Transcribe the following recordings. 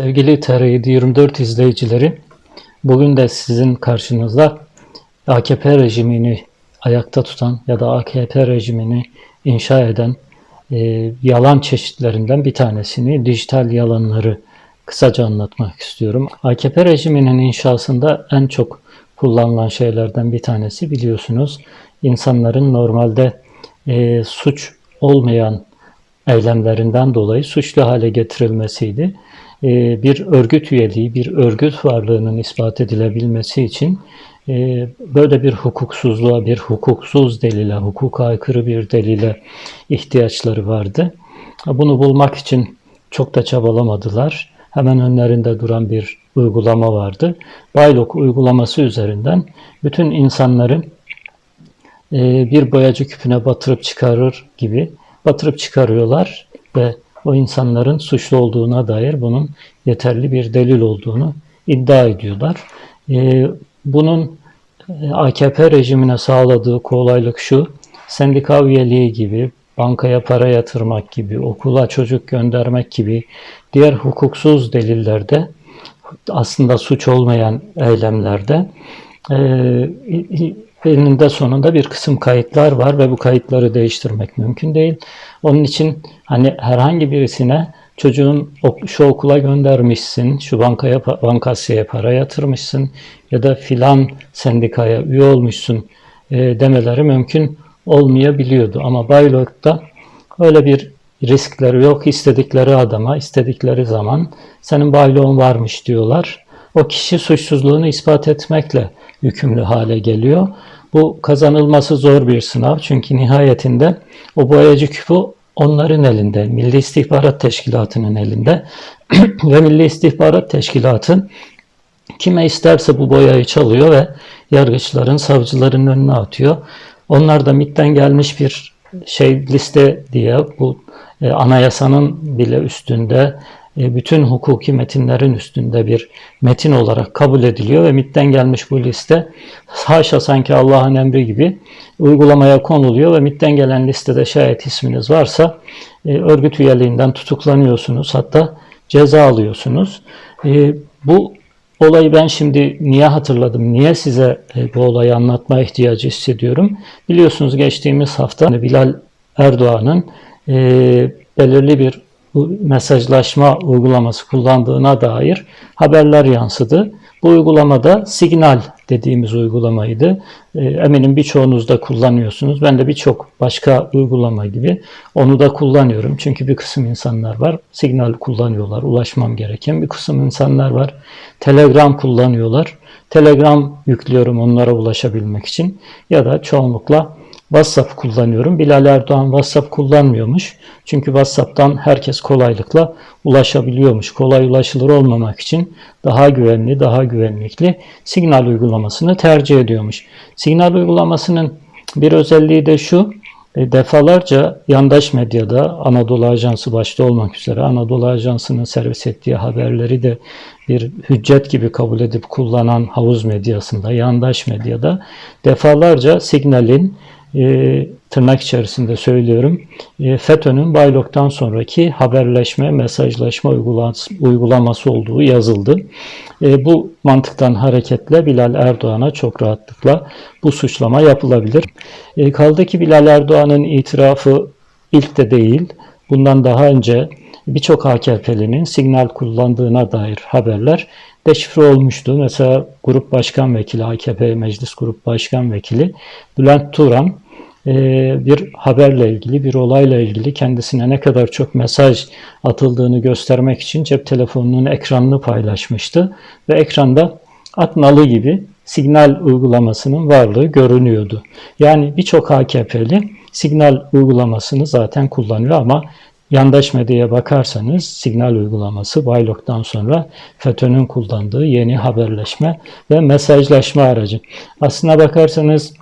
Sevgili TR 24 izleyicileri, bugün de sizin karşınızda AKP rejimini ayakta tutan ya da AKP rejimini inşa eden e, yalan çeşitlerinden bir tanesini, dijital yalanları kısaca anlatmak istiyorum. AKP rejiminin inşasında en çok kullanılan şeylerden bir tanesi biliyorsunuz insanların normalde e, suç olmayan eylemlerinden dolayı suçlu hale getirilmesiydi. E, bir örgüt üyeliği, bir örgüt varlığının ispat edilebilmesi için e, böyle bir hukuksuzluğa, bir hukuksuz delile, hukuka aykırı bir delile ihtiyaçları vardı. Bunu bulmak için çok da çabalamadılar. Hemen önlerinde duran bir uygulama vardı. Baylok uygulaması üzerinden bütün insanların e, bir boyacı küpüne batırıp çıkarır gibi batırıp çıkarıyorlar ve o insanların suçlu olduğuna dair bunun yeterli bir delil olduğunu iddia ediyorlar. Ee, bunun e, AKP rejimine sağladığı kolaylık şu, sendika üyeliği gibi, bankaya para yatırmak gibi, okula çocuk göndermek gibi diğer hukuksuz delillerde aslında suç olmayan eylemlerde e, Elinde sonunda bir kısım kayıtlar var ve bu kayıtları değiştirmek mümkün değil. Onun için hani herhangi birisine çocuğun şu okula göndermişsin, şu bankaya bankasya para yatırmışsın ya da filan sendikaya üye olmuşsun e, demeleri mümkün olmayabiliyordu. Ama Baylok'ta öyle bir riskleri yok. İstedikleri adama, istedikleri zaman senin bayloğun varmış diyorlar. O kişi suçsuzluğunu ispat etmekle yükümlü hale geliyor. Bu kazanılması zor bir sınav çünkü nihayetinde o boyacı küpü onların elinde, Milli İstihbarat Teşkilatı'nın elinde ve Milli İstihbarat Teşkilatı kime isterse bu boyayı çalıyor ve yargıçların, savcıların önüne atıyor. Onlar da MİT'ten gelmiş bir şey liste diye bu e, anayasanın bile üstünde bütün hukuki metinlerin üstünde bir metin olarak kabul ediliyor ve MIT'ten gelmiş bu liste haşa sanki Allah'ın emri gibi uygulamaya konuluyor ve MIT'ten gelen listede şayet isminiz varsa e, örgüt üyeliğinden tutuklanıyorsunuz hatta ceza alıyorsunuz. E, bu olayı ben şimdi niye hatırladım, niye size bu olayı anlatma ihtiyacı hissediyorum? Biliyorsunuz geçtiğimiz hafta Bilal Erdoğan'ın belirli bir bu mesajlaşma uygulaması kullandığına dair haberler yansıdı. Bu uygulamada Signal dediğimiz uygulamaydı. E, eminim birçoğunuz da kullanıyorsunuz. Ben de birçok başka uygulama gibi onu da kullanıyorum. Çünkü bir kısım insanlar var. Signal kullanıyorlar. Ulaşmam gereken bir kısım insanlar var. Telegram kullanıyorlar. Telegram yüklüyorum onlara ulaşabilmek için. Ya da çoğunlukla WhatsApp kullanıyorum. Bilal Erdoğan WhatsApp kullanmıyormuş. Çünkü WhatsApp'tan herkes kolaylıkla ulaşabiliyormuş. Kolay ulaşılır olmamak için daha güvenli, daha güvenlikli Signal uygulamasını tercih ediyormuş. Signal uygulamasının bir özelliği de şu. E, defalarca yandaş medyada Anadolu Ajansı başta olmak üzere Anadolu Ajansı'nın servis ettiği haberleri de bir hüccet gibi kabul edip kullanan havuz medyasında, yandaş medyada defalarca signalin e, tırnak içerisinde söylüyorum. E, FETÖ'nün Baylok'tan sonraki haberleşme, mesajlaşma uygulaması, olduğu yazıldı. E, bu mantıktan hareketle Bilal Erdoğan'a çok rahatlıkla bu suçlama yapılabilir. E, kaldı ki Bilal Erdoğan'ın itirafı ilk de değil. Bundan daha önce birçok AKP'linin signal kullandığına dair haberler deşifre olmuştu. Mesela Grup Başkan Vekili, AKP Meclis Grup Başkan Vekili Bülent Turan e, bir haberle ilgili, bir olayla ilgili kendisine ne kadar çok mesaj atıldığını göstermek için cep telefonunun ekranını paylaşmıştı. Ve ekranda at nalı gibi signal uygulamasının varlığı görünüyordu. Yani birçok AKP'li signal uygulamasını zaten kullanıyor ama Yandaş medyaya bakarsanız signal uygulaması Baylok'tan sonra FETÖ'nün kullandığı yeni haberleşme ve mesajlaşma aracı. Aslına bakarsanız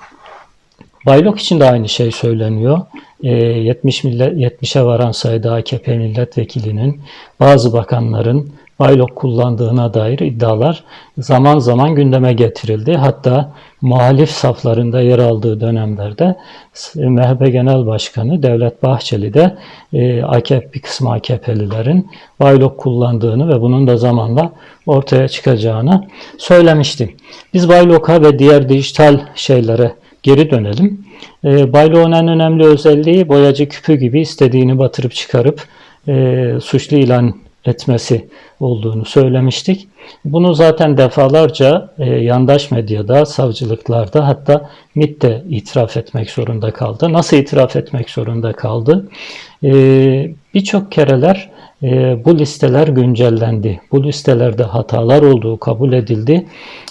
Baylok için de aynı şey söyleniyor. 70 millet 70'e varan sayıda AKP milletvekilinin, bazı bakanların baylok kullandığına dair iddialar zaman zaman gündeme getirildi. Hatta muhalif saflarında yer aldığı dönemlerde MHP Genel Başkanı Devlet Bahçeli de e, AKP, bir kısmı AKP'lilerin baylok kullandığını ve bunun da zamanla ortaya çıkacağını söylemişti. Biz bayloka ve diğer dijital şeylere geri dönelim. E, Bayloğun en önemli özelliği boyacı küpü gibi istediğini batırıp çıkarıp e, suçlu ilan etmesi olduğunu söylemiştik. Bunu zaten defalarca e, yandaş medyada, savcılıklarda hatta MIT de itiraf etmek zorunda kaldı. Nasıl itiraf etmek zorunda kaldı? E, Birçok kereler e, bu listeler güncellendi. Bu listelerde hatalar olduğu kabul edildi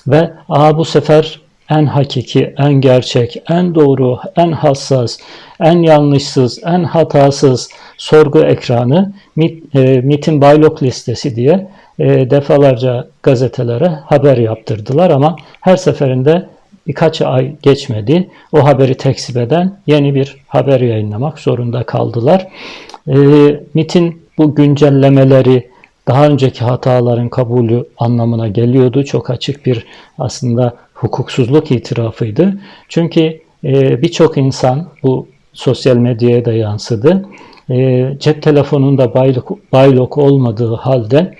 ve Aa, bu sefer en hakiki, en gerçek, en doğru, en hassas, en yanlışsız, en hatasız sorgu ekranı MIT, e, MIT'in baylok listesi diye e, defalarca gazetelere haber yaptırdılar ama her seferinde birkaç ay geçmedi. O haberi tekzip eden yeni bir haber yayınlamak zorunda kaldılar. E, MIT'in bu güncellemeleri daha önceki hataların kabulü anlamına geliyordu. Çok açık bir aslında hukuksuzluk itirafıydı. Çünkü e, birçok insan bu sosyal medyaya da yansıdı. E, cep telefonunda baylok, baylok olmadığı halde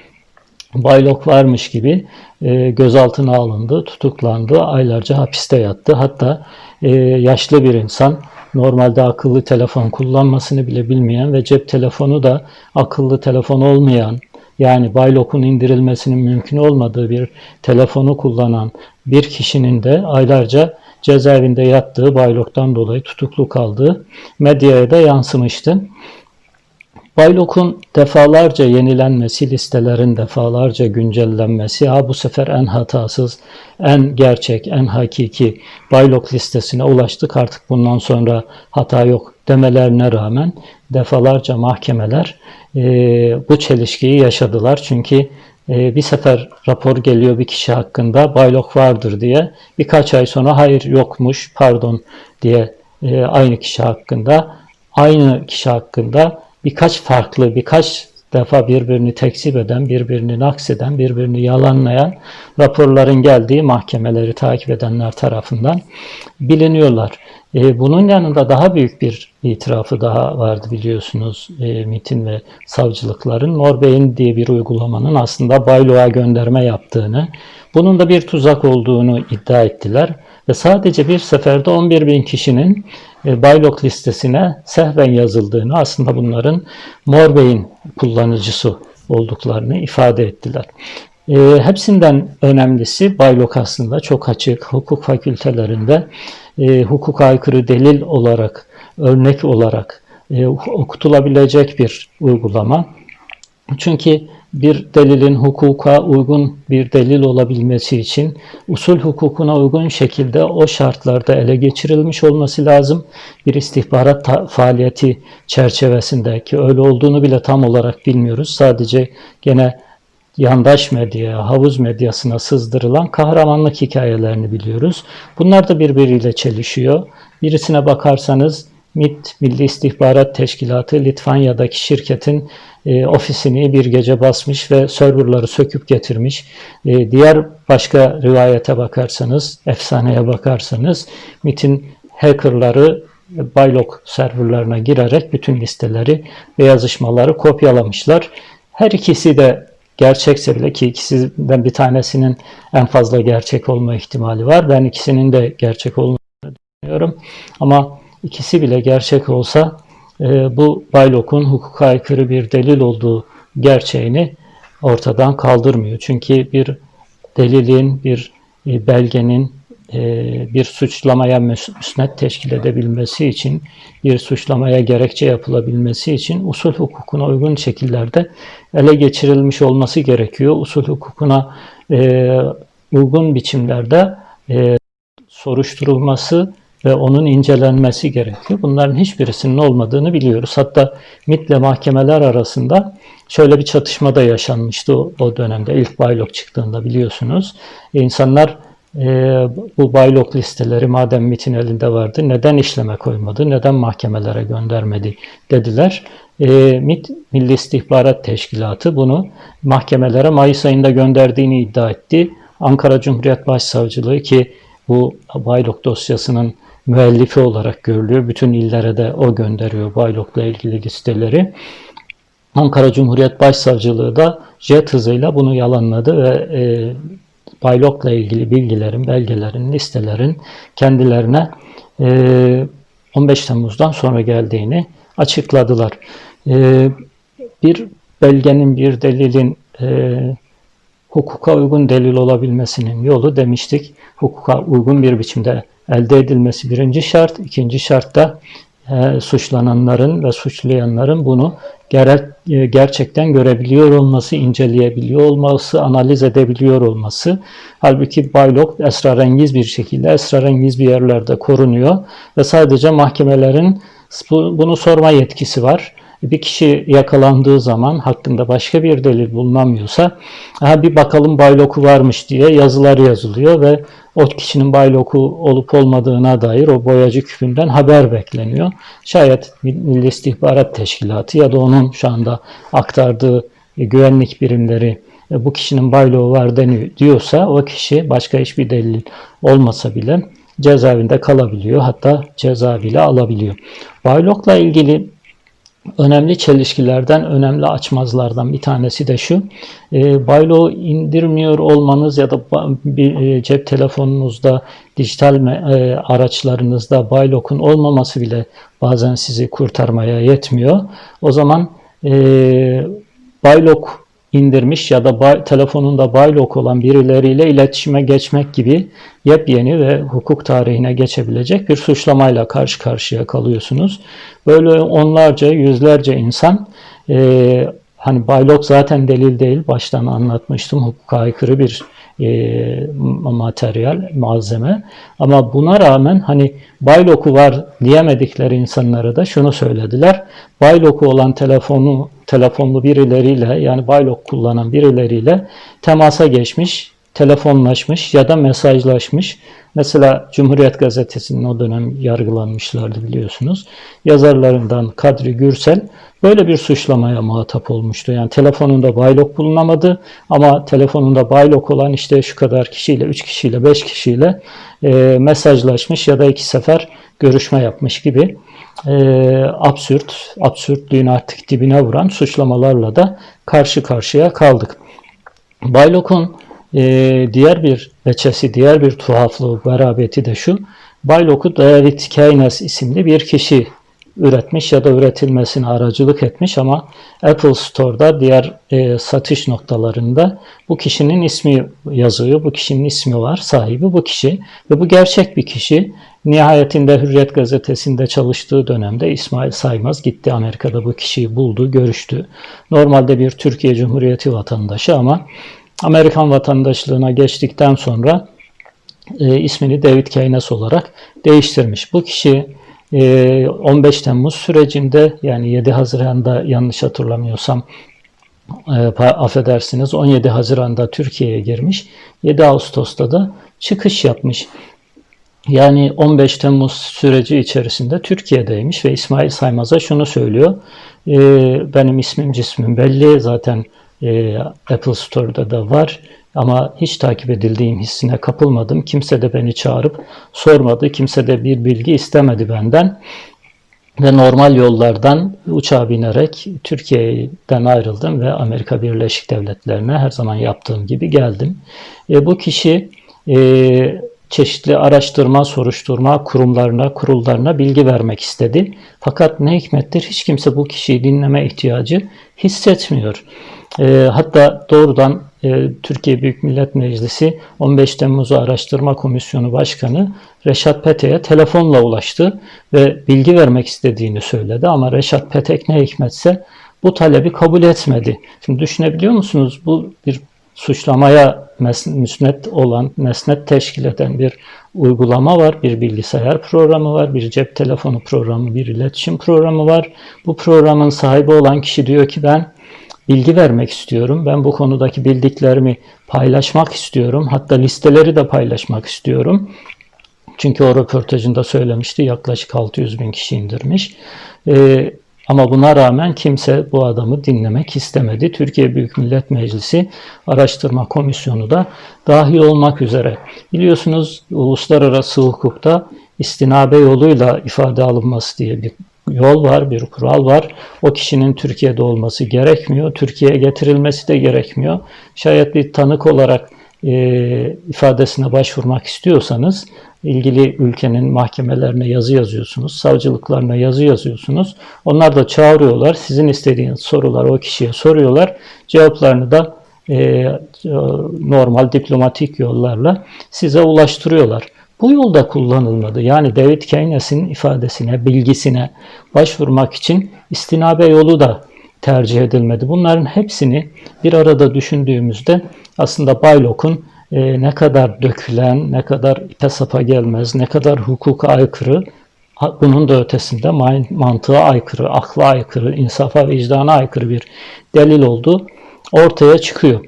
baylok varmış gibi e, gözaltına alındı, tutuklandı, aylarca hapiste yattı. Hatta e, yaşlı bir insan normalde akıllı telefon kullanmasını bile bilmeyen ve cep telefonu da akıllı telefon olmayan yani Baylok'un indirilmesinin mümkün olmadığı bir telefonu kullanan bir kişinin de aylarca cezaevinde yattığı Baylok'tan dolayı tutuklu kaldığı medyaya da yansımıştı. Baylok'un defalarca yenilenmesi, listelerin defalarca güncellenmesi, ha bu sefer en hatasız, en gerçek, en hakiki Baylok listesine ulaştık artık bundan sonra hata yok demelerine rağmen defalarca mahkemeler e, bu çelişkiyi yaşadılar. Çünkü e, bir sefer rapor geliyor bir kişi hakkında baylok vardır diye birkaç ay sonra hayır yokmuş pardon diye e, aynı kişi hakkında aynı kişi hakkında birkaç farklı birkaç defa birbirini tekzip eden, birbirini nakseden, birbirini yalanlayan raporların geldiği mahkemeleri takip edenler tarafından biliniyorlar. E, bunun yanında daha büyük bir itirafı daha vardı biliyorsunuz e, MIT'in ve savcılıkların. Morbeyin diye bir uygulamanın aslında Bayloğa gönderme yaptığını, bunun da bir tuzak olduğunu iddia ettiler. Ve sadece bir seferde 11 bin kişinin e, Baylok listesine sehven yazıldığını, aslında bunların Morbey'in kullanıcısı olduklarını ifade ettiler. E, hepsinden önemlisi Baylok aslında çok açık hukuk fakültelerinde e, hukuka aykırı delil olarak, örnek olarak e, okutulabilecek bir uygulama. Çünkü bir delilin hukuka uygun bir delil olabilmesi için usul hukukuna uygun şekilde o şartlarda ele geçirilmiş olması lazım. Bir istihbarat faaliyeti çerçevesinde ki öyle olduğunu bile tam olarak bilmiyoruz. Sadece gene yandaş medyaya, havuz medyasına sızdırılan kahramanlık hikayelerini biliyoruz. Bunlar da birbiriyle çelişiyor. Birisine bakarsanız MİT, Milli İstihbarat Teşkilatı, Litvanya'daki şirketin e, ofisini bir gece basmış ve serverları söküp getirmiş. E, diğer başka rivayete bakarsanız, efsaneye bakarsanız MIT'in hackerları Baylok serverlarına girerek bütün listeleri ve yazışmaları kopyalamışlar. Her ikisi de gerçekse bile ki ikisinden bir tanesinin en fazla gerçek olma ihtimali var. Ben ikisinin de gerçek olduğunu düşünüyorum. Ama ikisi bile gerçek olsa e, bu Baylok'un hukuka aykırı bir delil olduğu gerçeğini ortadan kaldırmıyor. Çünkü bir delilin, bir e, belgenin e, bir suçlamaya müsnet teşkil edebilmesi için, bir suçlamaya gerekçe yapılabilmesi için usul hukukuna uygun şekillerde ele geçirilmiş olması gerekiyor. Usul hukukuna uygun biçimlerde soruşturulması ve onun incelenmesi gerekiyor. Bunların hiçbirisinin olmadığını biliyoruz. Hatta MIT ile mahkemeler arasında şöyle bir çatışma da yaşanmıştı o, o dönemde. İlk baylok çıktığında biliyorsunuz. İnsanlar e, bu baylok listeleri madem MIT'in elinde vardı neden işleme koymadı, neden mahkemelere göndermedi dediler. e, MİT Milli İstihbarat Teşkilatı bunu mahkemelere Mayıs ayında gönderdiğini iddia etti. Ankara Cumhuriyet Başsavcılığı ki bu Baylok dosyasının müellifi olarak görülüyor. Bütün illere de o gönderiyor Baylok'la ilgili listeleri. Ankara Cumhuriyet Başsavcılığı da jet hızıyla bunu yalanladı ve e, Baylok'la ilgili bilgilerin, belgelerin, listelerin kendilerine e, 15 Temmuz'dan sonra geldiğini açıkladılar. E, bir belgenin, bir delilin e, hukuka uygun delil olabilmesinin yolu demiştik. Hukuka uygun bir biçimde elde edilmesi birinci şart. İkinci şart da e, suçlananların ve suçlayanların bunu ger e, gerçekten görebiliyor olması, inceleyebiliyor olması, analiz edebiliyor olması. Halbuki Baylok esrarengiz bir şekilde esrarengiz bir yerlerde korunuyor ve sadece mahkemelerin bunu sorma yetkisi var bir kişi yakalandığı zaman hakkında başka bir delil bulunamıyorsa ha bir bakalım bayloku varmış diye yazılar yazılıyor ve o kişinin bayloku olup olmadığına dair o boyacı küpünden haber bekleniyor. Şayet Milli İstihbarat Teşkilatı ya da onun şu anda aktardığı güvenlik birimleri e, bu kişinin bayloğu var deniyor diyorsa o kişi başka hiçbir delil olmasa bile cezaevinde kalabiliyor. Hatta ceza bile alabiliyor. Baylokla ilgili önemli çelişkilerden, önemli açmazlardan bir tanesi de şu. E, Baylo indirmiyor olmanız ya da bir e, cep telefonunuzda, dijital e, araçlarınızda Baylok'un olmaması bile bazen sizi kurtarmaya yetmiyor. O zaman e, Baylok indirmiş ya da bay, telefonunda baylok olan birileriyle iletişime geçmek gibi yepyeni ve hukuk tarihine geçebilecek bir suçlamayla karşı karşıya kalıyorsunuz. Böyle onlarca, yüzlerce insan e, hani baylok zaten delil değil, baştan anlatmıştım hukuka aykırı bir e, materyal, malzeme. Ama buna rağmen hani bayloku var diyemedikleri insanlara da şunu söylediler. Bayloku olan telefonu telefonlu birileriyle yani baylok kullanan birileriyle temasa geçmiş, telefonlaşmış ya da mesajlaşmış. Mesela Cumhuriyet Gazetesi'nin o dönem yargılanmışlardı biliyorsunuz. Yazarlarından Kadri Gürsel böyle bir suçlamaya muhatap olmuştu. Yani telefonunda baylok bulunamadı ama telefonunda baylok olan işte şu kadar kişiyle, üç kişiyle, beş kişiyle e, mesajlaşmış ya da iki sefer görüşme yapmış gibi e, absürt, absürtlüğün artık dibine vuran suçlamalarla da karşı karşıya kaldık. Baylok'un e, diğer bir leçesi, diğer bir tuhaflığı, garabeti de şu. Baylok'u David Keynes isimli bir kişi üretmiş ya da üretilmesine aracılık etmiş ama Apple Store'da diğer e, satış noktalarında bu kişinin ismi yazıyor. Bu kişinin ismi var. Sahibi bu kişi ve bu gerçek bir kişi. Nihayetinde Hürriyet gazetesinde çalıştığı dönemde İsmail Saymaz gitti Amerika'da bu kişiyi buldu, görüştü. Normalde bir Türkiye Cumhuriyeti vatandaşı ama Amerikan vatandaşlığına geçtikten sonra e, ismini David Keynes olarak değiştirmiş. Bu kişi 15 ee, Temmuz sürecinde yani 7 Haziran'da yanlış hatırlamıyorsam e, affedersiniz 17 Haziran'da Türkiye'ye girmiş. 7 Ağustos'ta da çıkış yapmış. Yani 15 Temmuz süreci içerisinde Türkiye'deymiş ve İsmail Saymaz'a şunu söylüyor. E, benim ismim cismim belli zaten e, Apple Store'da da var. Ama hiç takip edildiğim hissine kapılmadım. Kimse de beni çağırıp sormadı. Kimse de bir bilgi istemedi benden. Ve normal yollardan uçağa binerek Türkiye'den ayrıldım ve Amerika Birleşik Devletleri'ne her zaman yaptığım gibi geldim. E, bu kişi e, çeşitli araştırma, soruşturma kurumlarına, kurullarına bilgi vermek istedi. Fakat ne hikmettir hiç kimse bu kişiyi dinleme ihtiyacı hissetmiyor. E, hatta doğrudan e, Türkiye Büyük Millet Meclisi 15 Temmuz Araştırma Komisyonu Başkanı Reşat Petek'e telefonla ulaştı ve bilgi vermek istediğini söyledi ama Reşat Petek ne hikmetse bu talebi kabul etmedi. Şimdi düşünebiliyor musunuz? Bu bir suçlamaya müsnet olan, mesnet teşkil eden bir uygulama var, bir bilgisayar programı var, bir cep telefonu programı, bir iletişim programı var. Bu programın sahibi olan kişi diyor ki ben bilgi vermek istiyorum. Ben bu konudaki bildiklerimi paylaşmak istiyorum. Hatta listeleri de paylaşmak istiyorum. Çünkü o röportajında söylemişti yaklaşık 600 bin kişi indirmiş. Ee, Ama buna rağmen kimse bu adamı dinlemek istemedi. Türkiye Büyük Millet Meclisi Araştırma Komisyonu da dahil olmak üzere. Biliyorsunuz uluslararası hukukta istinabe yoluyla ifade alınması diye bir yol var, bir kural var. O kişinin Türkiye'de olması gerekmiyor. Türkiye'ye getirilmesi de gerekmiyor. Şayet bir tanık olarak e, ifadesine başvurmak istiyorsanız ilgili ülkenin mahkemelerine yazı yazıyorsunuz, savcılıklarına yazı yazıyorsunuz. Onlar da çağırıyorlar. Sizin istediğiniz soruları o kişiye soruyorlar. Cevaplarını da e, normal diplomatik yollarla size ulaştırıyorlar. Bu yolda kullanılmadı. Yani David Keynes'in ifadesine, bilgisine başvurmak için istinabe yolu da tercih edilmedi. Bunların hepsini bir arada düşündüğümüzde aslında Baylock'un e, ne kadar dökülen, ne kadar ipe sapa gelmez, ne kadar hukuka aykırı, bunun da ötesinde mantığa aykırı, akla aykırı, insafa, vicdana aykırı bir delil olduğu ortaya çıkıyor.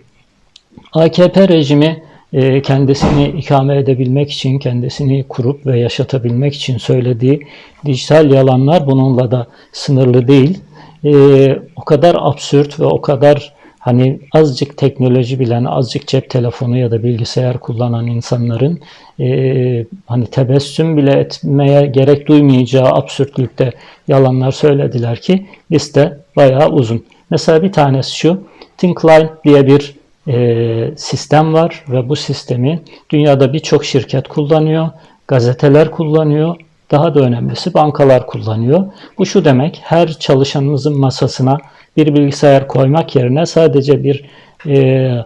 AKP rejimi e, kendisini ikame edebilmek için, kendisini kurup ve yaşatabilmek için söylediği dijital yalanlar bununla da sınırlı değil. E, o kadar absürt ve o kadar hani azıcık teknoloji bilen, azıcık cep telefonu ya da bilgisayar kullanan insanların e, hani tebessüm bile etmeye gerek duymayacağı absürtlükte yalanlar söylediler ki liste bayağı uzun. Mesela bir tanesi şu, Thinkline diye bir e, sistem var ve bu sistemi dünyada birçok şirket kullanıyor, gazeteler kullanıyor, daha da önemlisi bankalar kullanıyor. Bu şu demek, her çalışanınızın masasına bir bilgisayar koymak yerine sadece bir e,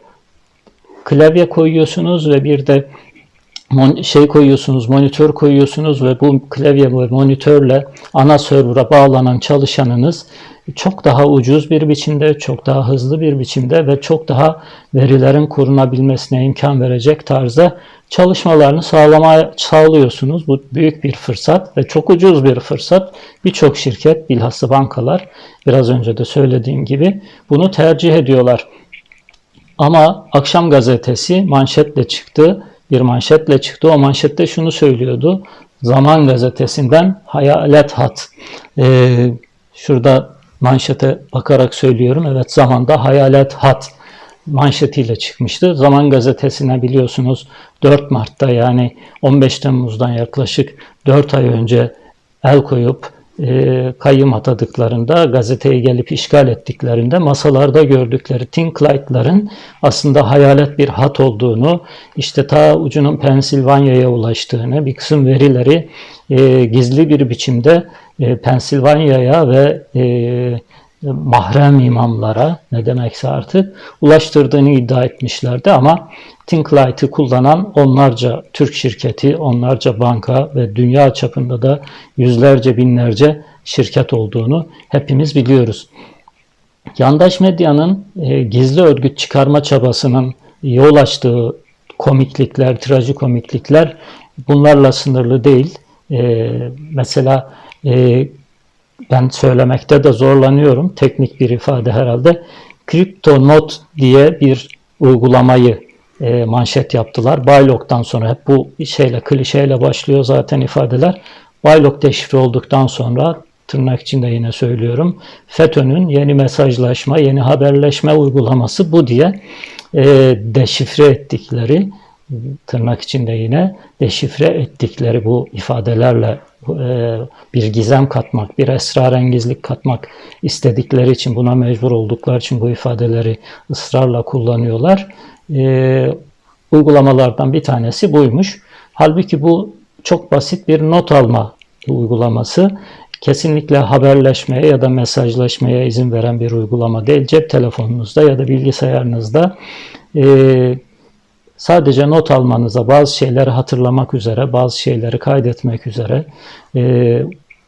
klavye koyuyorsunuz ve bir de şey koyuyorsunuz, monitör koyuyorsunuz ve bu klavye ve monitörle ana server'a bağlanan çalışanınız çok daha ucuz bir biçimde, çok daha hızlı bir biçimde ve çok daha verilerin korunabilmesine imkan verecek tarzda çalışmalarını sağlamaya sağlıyorsunuz. Bu büyük bir fırsat ve çok ucuz bir fırsat. Birçok şirket, bilhassa bankalar biraz önce de söylediğim gibi bunu tercih ediyorlar. Ama akşam gazetesi manşetle çıktı. Bir manşetle çıktı. O manşette şunu söylüyordu. Zaman gazetesinden hayalet hat. Ee, şurada manşete bakarak söylüyorum. Evet zamanda hayalet hat manşetiyle çıkmıştı. Zaman gazetesine biliyorsunuz 4 Mart'ta yani 15 Temmuz'dan yaklaşık 4 ay önce el koyup e, kayyım atadıklarında, gazeteyi gelip işgal ettiklerinde masalarda gördükleri think light'ların aslında hayalet bir hat olduğunu, işte ta ucunun Pensilvanya'ya ulaştığını, bir kısım verileri e, gizli bir biçimde e, Pensilvanya'ya ve e, mahrem imamlara ne demekse artık ulaştırdığını iddia etmişlerdi ama Thinklight'ı kullanan onlarca Türk şirketi, onlarca banka ve dünya çapında da yüzlerce binlerce şirket olduğunu hepimiz biliyoruz. Yandaş medyanın e, gizli örgüt çıkarma çabasının yol açtığı komiklikler, trajikomiklikler bunlarla sınırlı değil. E, mesela e, ben söylemekte de zorlanıyorum. Teknik bir ifade herhalde. CryptoNote diye bir uygulamayı e, manşet yaptılar. Bylock'tan sonra hep bu şeyle klişeyle başlıyor zaten ifadeler. Bylock deşifre olduktan sonra tırnak içinde yine söylüyorum. FETÖ'nün yeni mesajlaşma, yeni haberleşme uygulaması bu diye e, deşifre ettikleri tırnak içinde yine deşifre ettikleri bu ifadelerle e, bir gizem katmak, bir esrarengizlik katmak istedikleri için, buna mecbur oldukları için bu ifadeleri ısrarla kullanıyorlar. E, uygulamalardan bir tanesi buymuş. Halbuki bu çok basit bir not alma uygulaması. Kesinlikle haberleşmeye ya da mesajlaşmaya izin veren bir uygulama değil. Cep telefonunuzda ya da bilgisayarınızda e, sadece not almanıza, bazı şeyleri hatırlamak üzere, bazı şeyleri kaydetmek üzere e,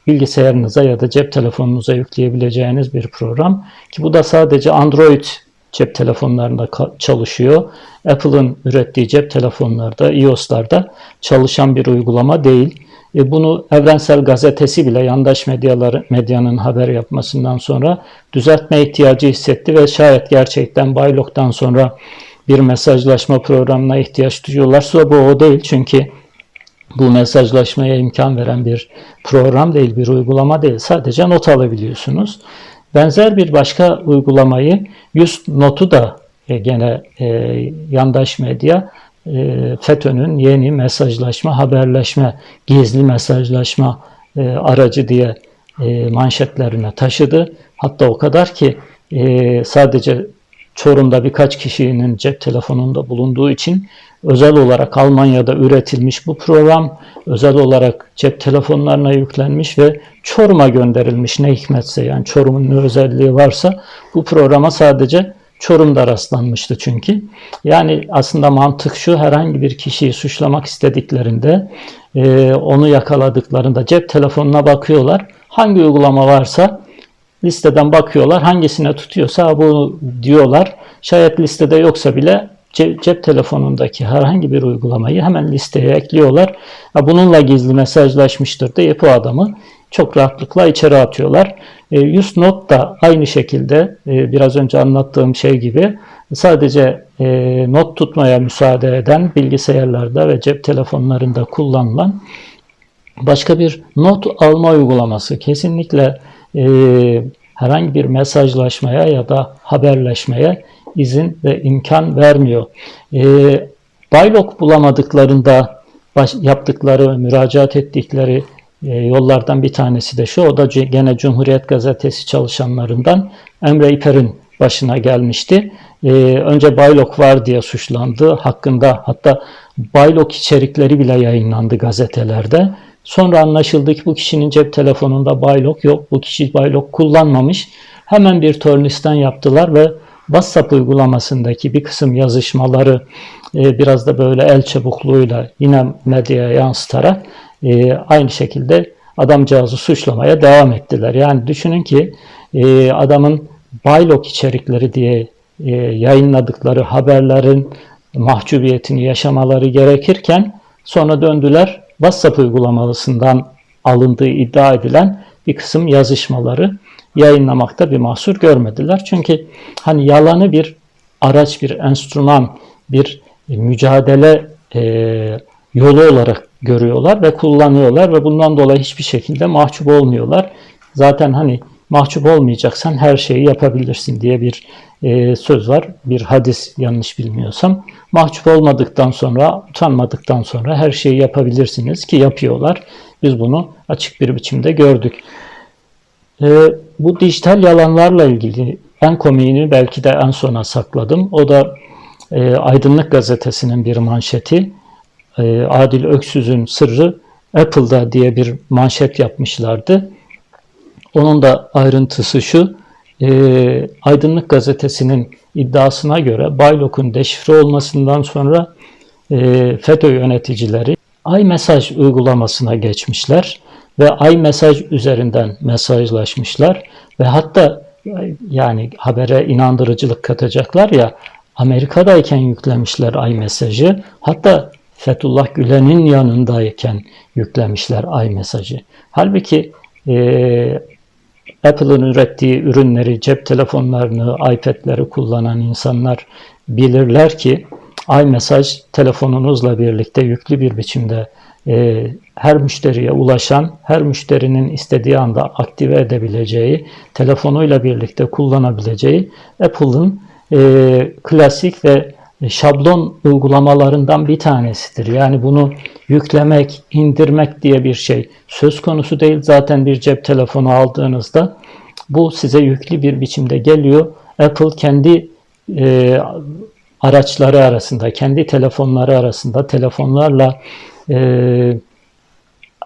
bilgisayarınıza ya da cep telefonunuza yükleyebileceğiniz bir program. Ki bu da sadece Android cep telefonlarında çalışıyor. Apple'ın ürettiği cep telefonlarda, iOS'larda çalışan bir uygulama değil. E bunu Evrensel Gazetesi bile yandaş medyaları, medyanın haber yapmasından sonra düzeltme ihtiyacı hissetti ve şayet gerçekten Baylok'tan sonra bir mesajlaşma programına ihtiyaç duyuyorlarsa bu o değil. Çünkü bu mesajlaşmaya imkan veren bir program değil, bir uygulama değil. Sadece not alabiliyorsunuz. Benzer bir başka uygulamayı yüz notu da e, gene e, yandaş medya e, FETÖ'nün yeni mesajlaşma, haberleşme, gizli mesajlaşma e, aracı diye e, manşetlerine taşıdı. Hatta o kadar ki e, sadece Çorum'da birkaç kişinin cep telefonunda bulunduğu için özel olarak Almanya'da üretilmiş bu program özel olarak cep telefonlarına yüklenmiş ve Çorum'a gönderilmiş ne hikmetse yani Çorum'un ne özelliği varsa bu programa sadece Çorum'da rastlanmıştı çünkü. Yani aslında mantık şu herhangi bir kişiyi suçlamak istediklerinde e, onu yakaladıklarında cep telefonuna bakıyorlar. Hangi uygulama varsa listeden bakıyorlar. Hangisine tutuyorsa bu diyorlar. Şayet listede yoksa bile cep telefonundaki herhangi bir uygulamayı hemen listeye ekliyorlar. Bununla gizli mesajlaşmıştır deyip o adamı çok rahatlıkla içeri atıyorlar. E, Use Note da aynı şekilde e, biraz önce anlattığım şey gibi sadece e, not tutmaya müsaade eden bilgisayarlarda ve cep telefonlarında kullanılan başka bir not alma uygulaması. Kesinlikle e, herhangi bir mesajlaşmaya ya da haberleşmeye izin ve imkan vermiyor. E, Baylok bulamadıklarında baş, yaptıkları, müracaat ettikleri e, yollardan bir tanesi de şu. O da gene Cumhuriyet Gazetesi çalışanlarından Emre İper'in başına gelmişti. E, önce Baylok var diye suçlandı. Hakkında hatta Baylok içerikleri bile yayınlandı gazetelerde. Sonra anlaşıldı ki bu kişinin cep telefonunda Baylok yok. Bu kişi Baylok kullanmamış. Hemen bir tornistan yaptılar ve WhatsApp uygulamasındaki bir kısım yazışmaları e, biraz da böyle el çabukluğuyla yine medyaya yansıtarak e, aynı şekilde adamcağızı suçlamaya devam ettiler. Yani düşünün ki e, adamın baylok içerikleri diye yayınladıkları haberlerin mahcubiyetini yaşamaları gerekirken sonra döndüler WhatsApp uygulamasından alındığı iddia edilen bir kısım yazışmaları yayınlamakta bir mahsur görmediler. Çünkü hani yalanı bir araç, bir enstrüman, bir mücadele e, yolu olarak görüyorlar ve kullanıyorlar ve bundan dolayı hiçbir şekilde mahcup olmuyorlar. Zaten hani mahcup olmayacaksan her şeyi yapabilirsin diye bir e, söz var. Bir hadis yanlış bilmiyorsam. Mahcup olmadıktan sonra, utanmadıktan sonra her şeyi yapabilirsiniz ki yapıyorlar. Biz bunu açık bir biçimde gördük. E, bu dijital yalanlarla ilgili en komiğini belki de en sona sakladım. O da e, Aydınlık Gazetesi'nin bir manşeti. E, Adil Öksüz'ün sırrı Apple'da diye bir manşet yapmışlardı. Onun da ayrıntısı şu. E, Aydınlık Gazetesi'nin iddiasına göre Baylok'un deşifre olmasından sonra e, FETÖ yöneticileri iMessage uygulamasına geçmişler ve iMessage üzerinden mesajlaşmışlar ve hatta yani habere inandırıcılık katacaklar ya Amerika'dayken yüklemişler iMessage'ı hatta Fethullah Gülen'in yanındayken yüklemişler iMessage'ı. Halbuki e, Apple'ın ürettiği ürünleri, cep telefonlarını, iPad'leri kullanan insanlar bilirler ki iMessage telefonunuzla birlikte yüklü bir biçimde e, her müşteriye ulaşan, her müşterinin istediği anda aktive edebileceği, telefonuyla birlikte kullanabileceği Apple'ın e, klasik ve şablon uygulamalarından bir tanesidir. Yani bunu yüklemek, indirmek diye bir şey söz konusu değil. Zaten bir cep telefonu aldığınızda bu size yüklü bir biçimde geliyor. Apple kendi e, araçları arasında, kendi telefonları arasında telefonlarla e,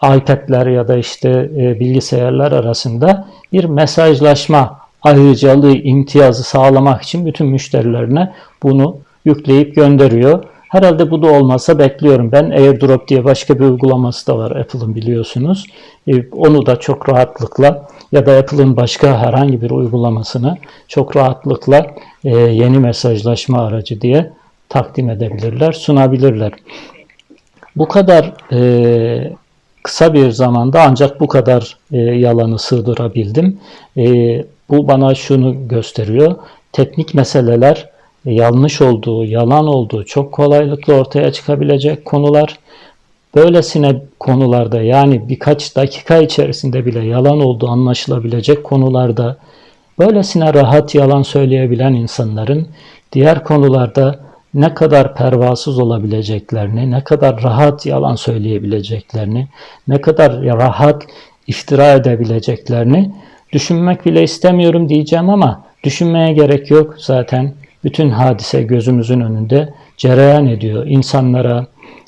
iPad'ler ya da işte e, bilgisayarlar arasında bir mesajlaşma ayrıcalığı, imtiyazı sağlamak için bütün müşterilerine bunu yükleyip gönderiyor. Herhalde bu da olmasa bekliyorum. Ben AirDrop diye başka bir uygulaması da var Apple'ın biliyorsunuz. E, onu da çok rahatlıkla ya da Apple'ın başka herhangi bir uygulamasını çok rahatlıkla e, yeni mesajlaşma aracı diye takdim edebilirler, sunabilirler. Bu kadar e, kısa bir zamanda ancak bu kadar yalanı sığdırabildim. Bu bana şunu gösteriyor. Teknik meseleler yanlış olduğu, yalan olduğu çok kolaylıkla ortaya çıkabilecek konular. böylesine konularda yani birkaç dakika içerisinde bile yalan olduğu anlaşılabilecek konularda böylesine rahat yalan söyleyebilen insanların diğer konularda ne kadar pervasız olabileceklerini, ne kadar rahat yalan söyleyebileceklerini, ne kadar rahat iftira edebileceklerini düşünmek bile istemiyorum diyeceğim ama düşünmeye gerek yok. Zaten bütün hadise gözümüzün önünde cereyan ediyor. İnsanlara,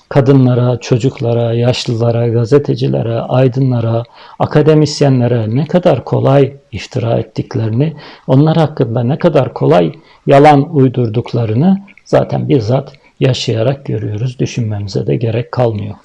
kadınlara, çocuklara, yaşlılara, gazetecilere, aydınlara, akademisyenlere ne kadar kolay iftira ettiklerini, onlar hakkında ne kadar kolay yalan uydurduklarını zaten bizzat yaşayarak görüyoruz. Düşünmemize de gerek kalmıyor.